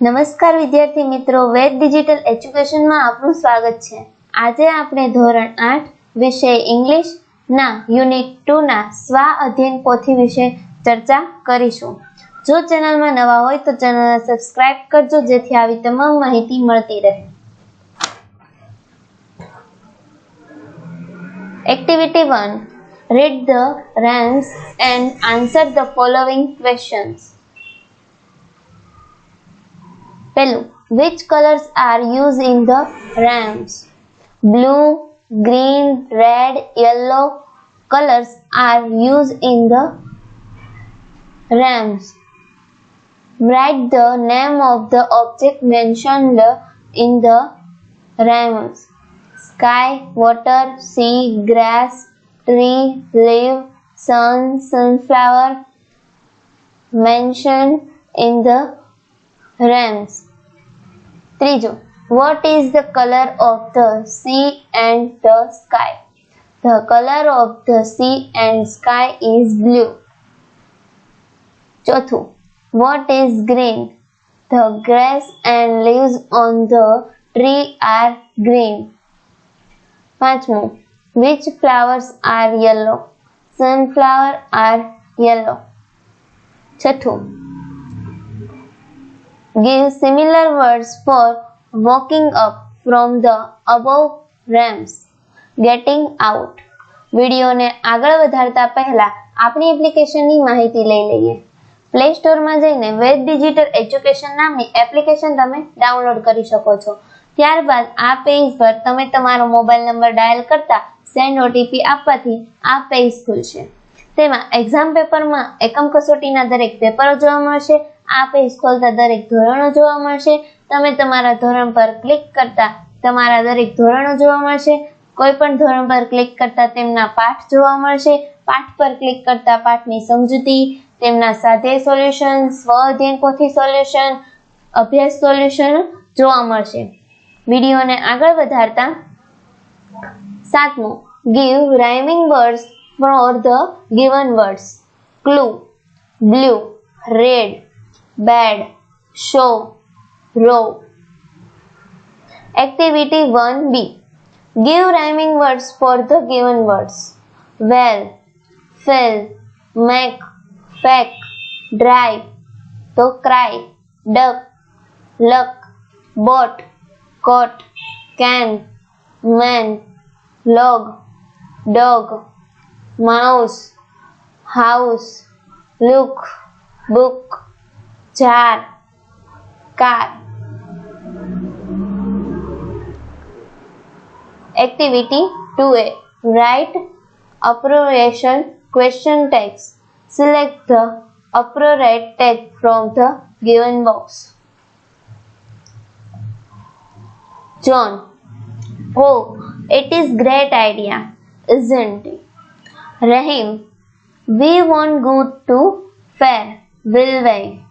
નમસ્કાર વિદ્યાર્થી મિત્રો, વેદ ડિજિટલ એજ્યુકેશનમાં આપનું સ્વાગત છે. આજે આપણે ધોરણ આઠ વિષય ઇંગ્લિશ ના યુનિટ ટુ ના સ્વ અધ્યયન પોથી વિશે ચર્ચા કરીશું. જો ચેનલમાં નવા હોય તો ચેનલને સબસ્ક્રાઇબ કરજો, જેથી આવી તમામ માહિતી મળતી રહે. Activity one read the lines and answer the following questions Which colors are used in the rams? Blue, green, red, yellow colors are used in the rams. Write the name of the object mentioned in the rams. Sky, water, sea, grass, tree, leaf, sun, sunflower mentioned in the rams. ત્રીજો what is the color of the sea and the sky the color of the sea and sky is blue ચોથું what is green the grass and leaves on the tree are green પાંચમું which flowers are yellow sunflower are yellow છઠ્ઠું give similar words for walking up from the above ramps, getting out. વિડીયોને આગળ વધારતા પહેલા આપણી એપ્લિકેશનની માહિતી લઈ લઈએ. પ્લે સ્ટોરમાં જઈને વેદ ડિજિટલ એજ્યુકેશન નામની એપ્લિકેશન તમે ડાઉનલોડ કરી શકો છો. ત્યારબાદ આ પેજ પર તમે તમારો મોબાઈલ નંબર ડાયલ કરતા સેન્ડ ઓટીપી આપવાથી આ પેજ ખુલશે. તેમાં એક્ઝામ પેપરમાં એકમ કસોટીના દરેક પેપરો જોવા મળશે આ પેજ ખોલતા દરેક ધોરણો જોવા મળશે. તમે તમારા ધોરણ પર ક્લિક કરતા તમારા દરેક ધોરણો જોવા મળશે. કોઈ પણ ધોરણ પર ક્લિક કરતા તેમના પાઠ જોવા મળશે. પાઠ પર ક્લિક કરતા પાઠની સમજૂતી, તેમના સ્વાધ્યાય સોલ્યુશન સ્વ અધ્યયન સોલ્યુશન અભ્યાસ સોલ્યુશન જોવા મળશે. વિડીયોને આગળ વધારતા સાતમું, give rhyming words for the given words. Clue, blue, red. Bed show row. Activity 1b give rhyming words for the given words. Well fill make pack dry to cry duck luck boat coat can man log dog mouse house look book car. Activity 2a write appropriation question text. Select the appropriate text from the given box. John. Oh it is great idea isn't it? Rahim. We won't go to fair will we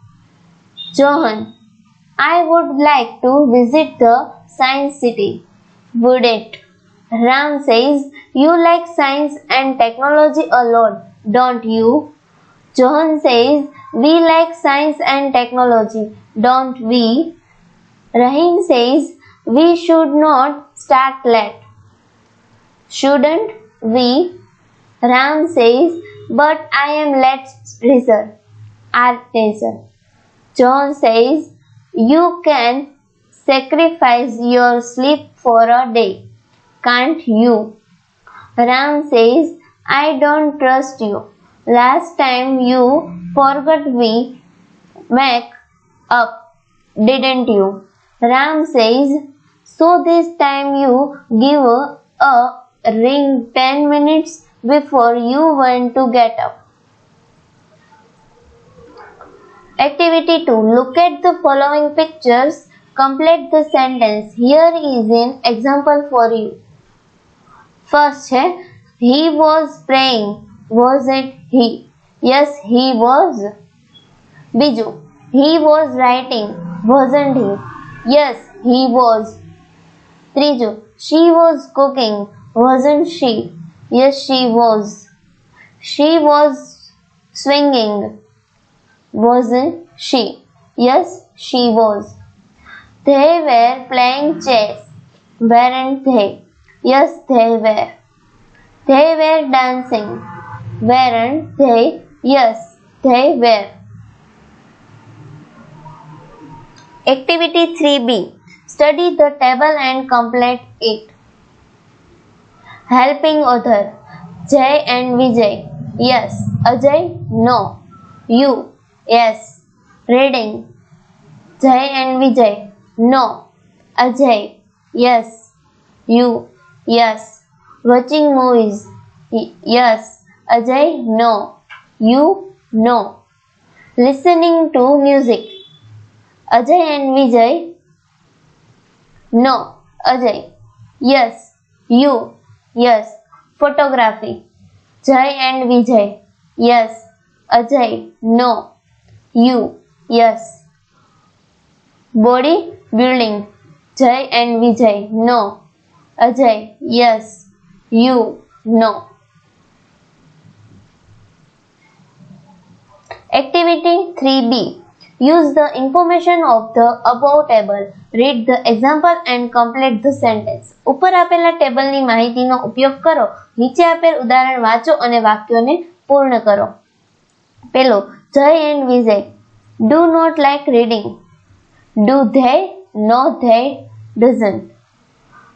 Johan, I would like to visit the science city. Would it? Ram says, You like science and technology a lot, don't you? Johan says, We like science and technology, don't we? Rahim says, We should not start late. Shouldn't we? Ram says, But I am late riser. Art riser. John says, You can sacrifice your sleep for a day, can't you? Ram says, I don't trust you. Last time you forgot me make up, didn't you? Ram says, So this time you give a ring 10 minutes before you want to get up. Activity 2. Look at the following pictures. Complete the sentence. Here is an example for you. First है He was praying. Was it he? Yes, he was. બીજું He was writing. Wasn't he? Yes, he was. ત્રીજું She was cooking. Wasn't she? Yes, she was. She was swinging. wasn't she? Yes, she was. They were playing chess, weren't they? Yes, they were. They were dancing, weren't they? Yes, they were. Activity 3B. Study the table and complete it. Helping other. Jay and Vijay. Yes. Ajay. No. You. Yes. Reading. Jay and Vijay. No. Ajay. Yes. You. Yes. Watching movies. Yes. Ajay. No. You. No. Listening to music. Ajay and Vijay. No. Ajay. Yes. You. Yes. Photography. Jay and Vijay. Yes. Ajay. No. You. Yes. Body building. Jay and Vijay. No. Ajay. Yes. You. No. Activity 3B. Use the information of the above table. Read the example and complete the sentence. ઉપર આપેલા ટેબલની માહિતીનો ઉપયોગ કરો નીચે આપેલ ઉદાહરણ વાંચો અને વાક્યોને પૂર્ણ કરો પેલો Jai and Vijay do not like reading. Do they? No, they doesn't.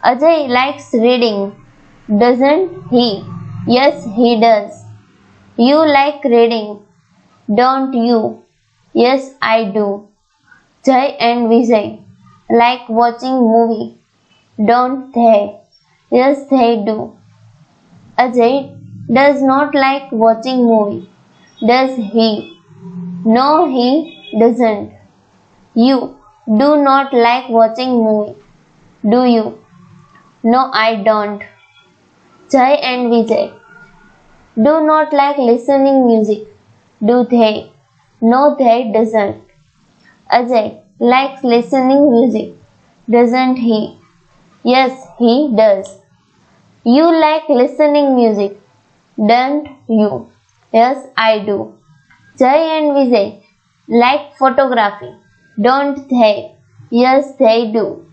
Ajay likes reading. Doesn't he? Yes, he does. You like reading, don't you? Yes, I do. Jai and Vijay like watching movie, don't they? Yes, they do. Ajay does not like watching movie, does he? No, he doesn't. You do not like watching movie. Do you? No, I don't. Jay and Vijay do not like listening music. Do they? No, they doesn't. Ajay likes listening music. Doesn't he? Yes, he does. You like listening music, don't you? Yes, I do. Jay and Vijay like photography, don't they? Yes, they do.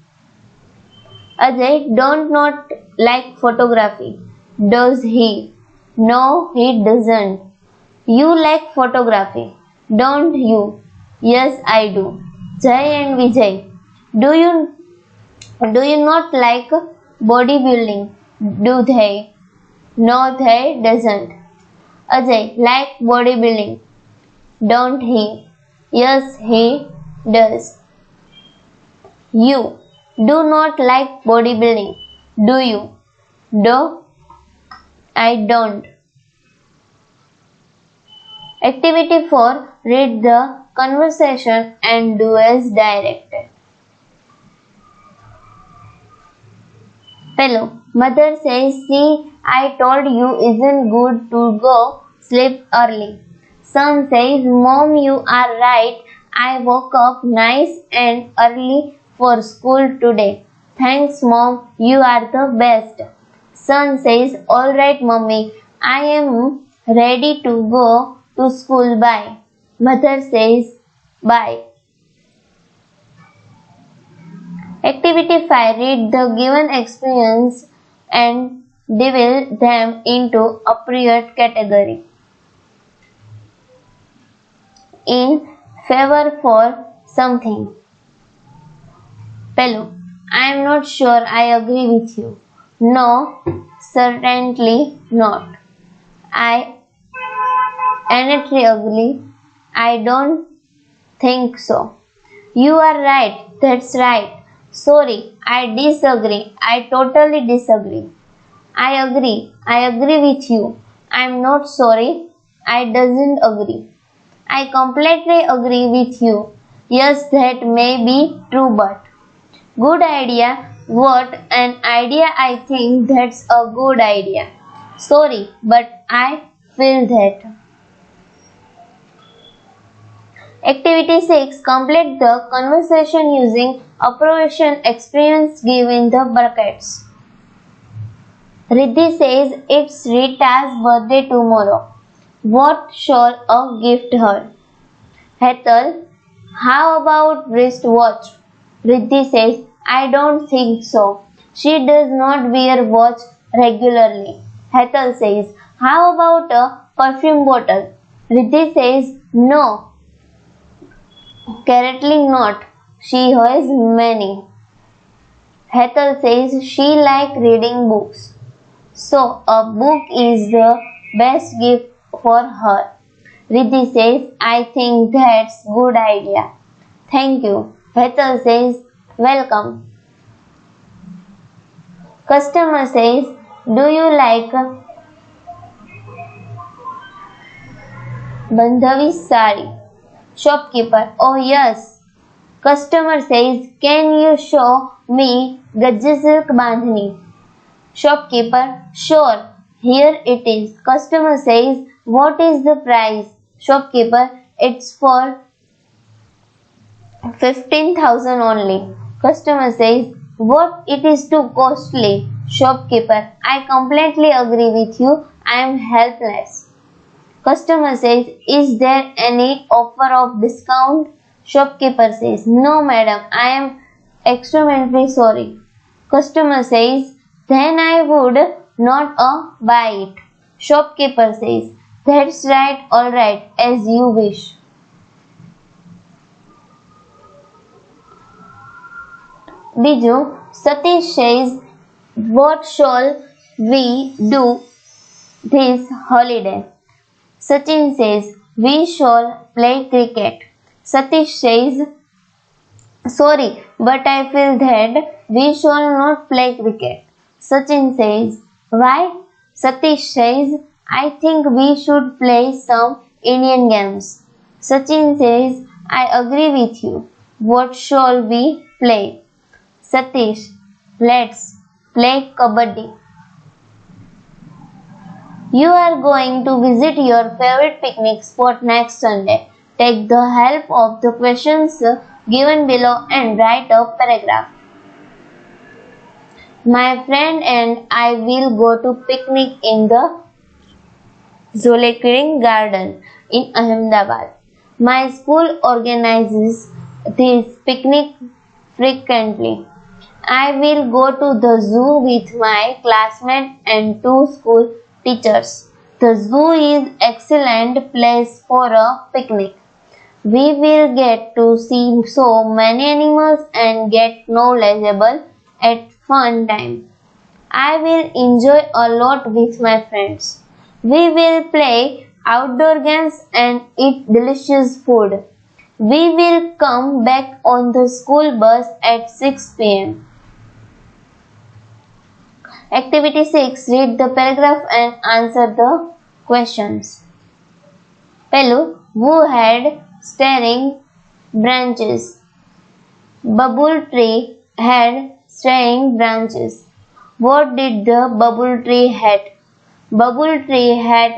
Ajay don't not like photography, does he? No, he doesn't. You like photography, don't you? Yes, I do. Jay and Vijay, do you do you not like bodybuilding? Do they? No, they doesn't. Ajay like bodybuilding, don't he? Yes, he does. You do not like bodybuilding, do you? Do I don't. Activity 4 Read the conversation and do as directed. Fellow, mother says, See, I told you isn't good to go sleep early. Son says, Mom, you are right. I woke up nice and early for school today. Thanks, Mom. You are the best. Son says, All right, Mommy. I am ready to go to school. Bye. Mother says, Bye. Activity 5 Read the given experience and divide them into appropriate category. In favor for something. Pellu, I am not sure I agree with you. No, certainly not. I agree. I don't think so. You are right. That's right. Sorry, I disagree. I totally disagree. I agree. I agree with you. I'm not sorry. I doesn't agree. I completely agree with you. Yes, that may be true, but good idea. What an idea. I think that's a good idea. Sorry, but I feel that. Activity 6 Complete the conversation using appropriation experience given the brackets. Riddhi says it's Rita's birthday tomorrow. What shall I gift her? Hetal, How about wristwatch? Riddhi says, I don't think so. She does not wear watch regularly. Hetal says, How about a perfume bottle? Riddhi says, No. Currently not. She has many. Hetal says she like reading books. So a book is the best gift for her. Riddhi says, I think that's good idea. Thank you. Hetal says, welcome. Customer says, do you like Bandhavi sari? Shopkeeper, oh yes. Customer says, can you show me Gajja silk bandhani? Shopkeeper, sure. Here it is. Customer says, what is the price? Shopkeeper, it's for 15,000 only. Customer says, what it is too costly. Shopkeeper, I completely agree with you. I am helpless. Customer says, Is there any offer of discount? Shopkeeper says, No, madam, I am extremely sorry. Customer says, Then I would not uh, buy it. Shopkeeper says, That's right, alright, as you wish. બીજું Satish says, What shall we do this holiday? Sachin says, We shall play cricket. Satish says, Sorry, but I feel that we shall not play cricket. Sachin says, Why? Satish says, I think we should play some Indian games. Sachin says, I agree with you. What shall we play? Satish, let's play kabaddi. You are going to visit your favorite picnic spot next Sunday. Take the help of the questions given below and write a paragraph. My friend and I will go to picnic in the Zoological Garden in Ahmedabad. My school organizes this picnic frequently. I will go to the zoo with my classmates and two school teachers. The zoo is excellent place for a picnic. We will get to see so many animals and get knowledgeable at fun time. I will enjoy a lot with my friends. We will play outdoor games and eat delicious food. We will come back on the school bus at 6 pm. Activity 6 Read the paragraph and answer the questions. Pelu, who had staring branches? Bubble tree had staring branches. What did the bubble tree had? Bubble tree had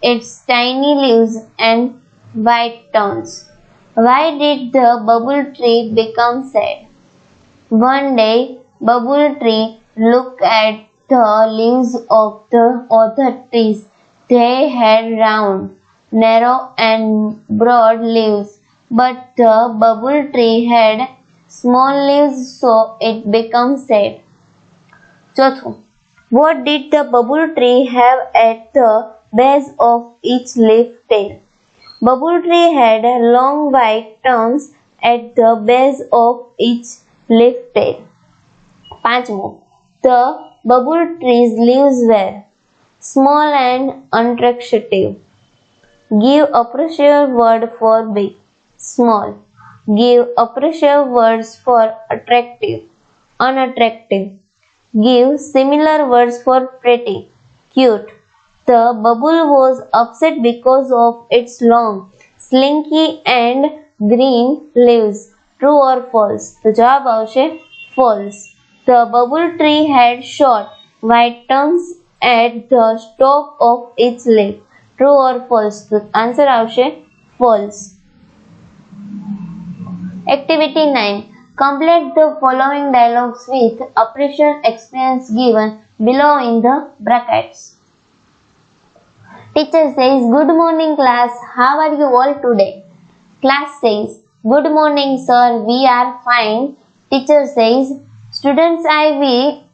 its tiny leaves and white thorns. Why did the bubble tree become sad? One day, bubble tree looked at the leaves of the other trees. They had round, narrow and broad leaves, but the bubble tree had small leaves so it became sad. ચોથું What did the bubble tree have at the base of each leaf tail? Bubble tree had long white tongues at the base of each leaf tail. પાંચમું The bubble tree's leaves were small and unattractive. Give appreciative word for big, small. Give appreciative words for attractive, unattractive. Give similar words for pretty, cute. The bubble was upset because of its long, slinky and green leaves. True or false? તો જવાબ આવશે false. The bubble tree had short, white tongues at the top of its leaf. True or false? તો answer આવશે false. Activity 9. Complete the following dialogues with appreciation experience given below in the brackets. Teacher says, Good morning class. How are you all today? Class says, Good morning, sir. We are fine. Teacher says, Students, I will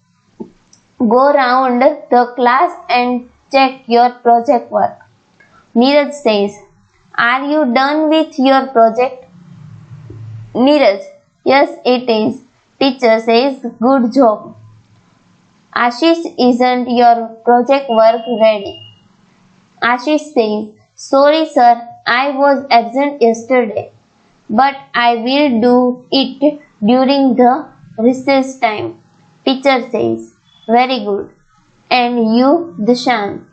go round the class and check your project work. Neeraj says, Are you done with your project? Neeraj, Yes, it is. Teacher says, Good job. Ashish, isn't your project work ready? Ashish says, Sorry, sir, I was absent yesterday, but I will do it during the recess time. Teacher says, Very good. And you, Dishan?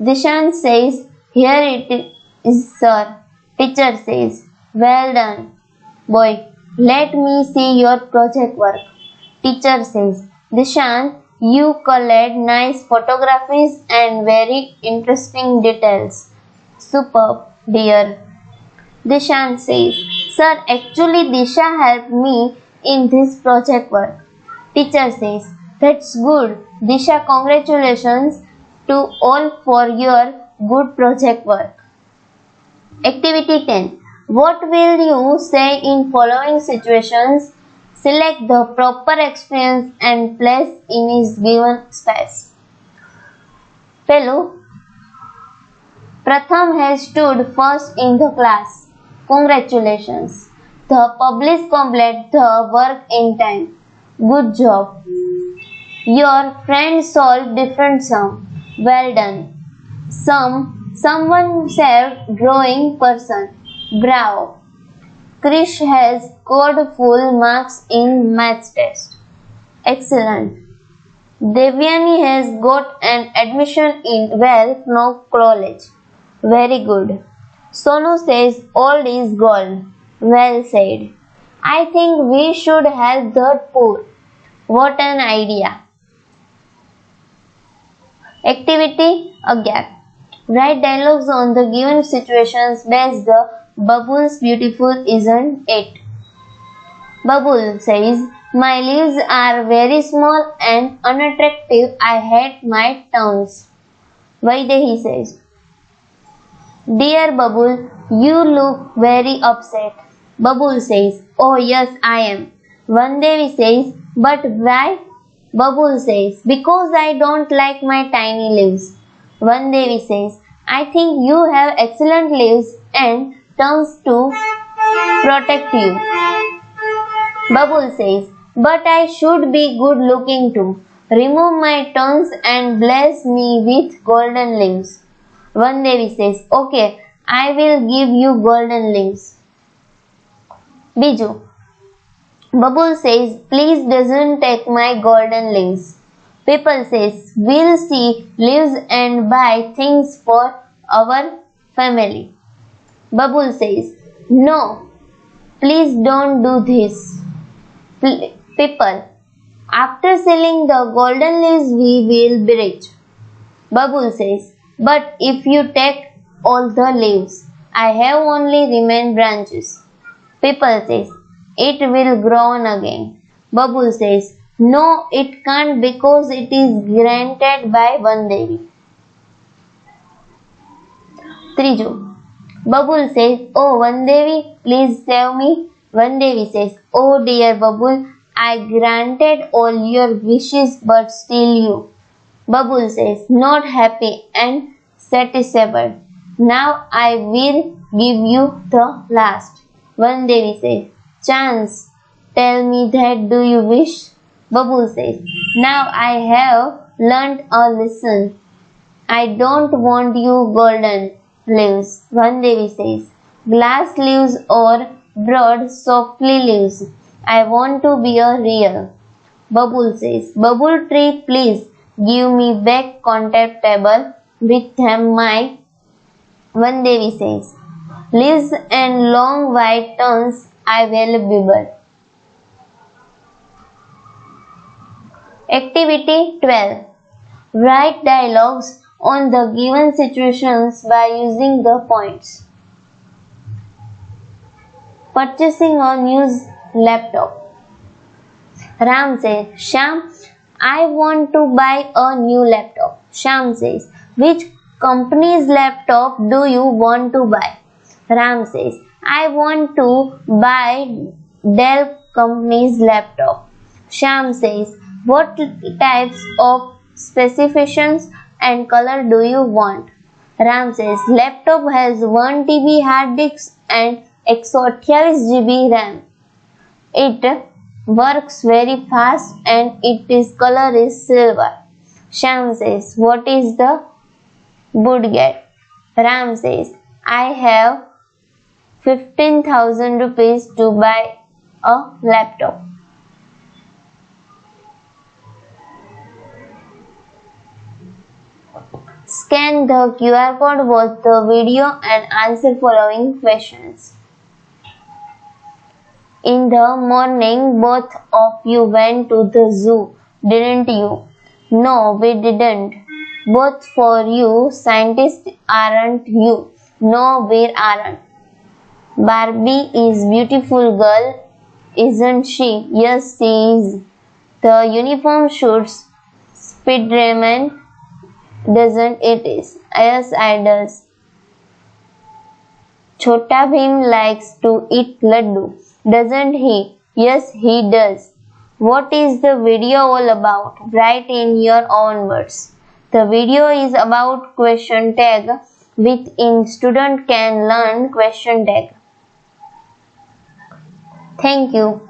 Dishan says, Here it is, sir. Teacher says, Well done. Boy, let me see your project work. Teacher says, Dishan, you collect nice photographs and very interesting details. Superb, dear. Dishan says, Sir, actually Disha helped me in this project work. Teacher says, That's good. Disha, congratulations to all for your good project work. Activity 10. What will you say in following situations? Select the proper experience and place in its given space. પેલું Pratham has stood first in the class. Congratulations. The public complete the work in time. Good job. Your friend solved different sum. Well done. Some someone said drawing person. Bravo. Krish has scored full marks in maths test. Excellent. Devyani has got an admission in Wellknow College. Very good. Sonu says old is gold. Well said. I think we should help the poor. What an idea. Activity again. Write dialogues on the given situations based the bubbles beautiful isn't it? Bubble says, My leaves are very small and unattractive. I hate my tongues. Vaidehi says, Dear Bubble, you look very upset. Bubble says, Oh yes, I am. Vandevi says, But why? Bubble says, Because I don't like my tiny leaves. Vandevi says, I think you have excellent leaves and tongues to protect you. Bubble says, But I should be good looking too. Remove my tongues and bless me with golden leaves. Vandevi says, Okay, I will give you golden leaves. Biju. Bubble says, Please doesn't take my golden leaves. People says, We'll see leaves and buy things for our family. Bubble says, No, please don't do this. Pl- People, after selling the golden leaves, we will be rich. Bubble says, But if you take all the leaves, I have only remain branches. People says, It will grow on again. Bubble says, No, it can't because it is granted by one Devi. Bubble says, Oh, one Devi, please save me. One Devi says, Oh dear Bubble, I granted all your wishes but still you. Bubble says, Not happy and satisfied. Now I will give you the last. One Devi says, Chance, tell me that do you wish? Bubble says, Now I have learnt a lesson. I don't want you golden leaves. One Devi says, Glass leaves or broad softly leaves. I want to be a real. Bubble says, Bubble tree, please give me back contact table with them my one Devi says, Leaves and long white tongues I valuable. Activity 12. Write dialogues on the given situations by using the points. Purchasing a new laptop. Ram says, Sham, I want to buy a new laptop. Sham says, Which company's laptop do you want to buy? Ram says, I want to buy Dell company's laptop. Sham says, What types of specifications and color do you want? Ram says, Laptop has 1 TB hard disk and 128 GB RAM. It works very fast and its color is silver. Sham says, What is the get? Ram says, I have 15,000 rupees to buy a laptop. Scan the QR code, watch the video and answer following questions. In the morning, both of you went to the zoo, didn't you? No, we didn't. Both for you, scientists aren't you? No, we aren't. Barbie is beautiful girl, isn't she? Yes, she is. The uniform shoots Spiderman, doesn't it? Is yes, I does. Chota Bhim likes to eat laddu, doesn't he? Yes, he does. What is the video all about? Write in your own words. The video is about question tag within student can learn question tag. Thank you.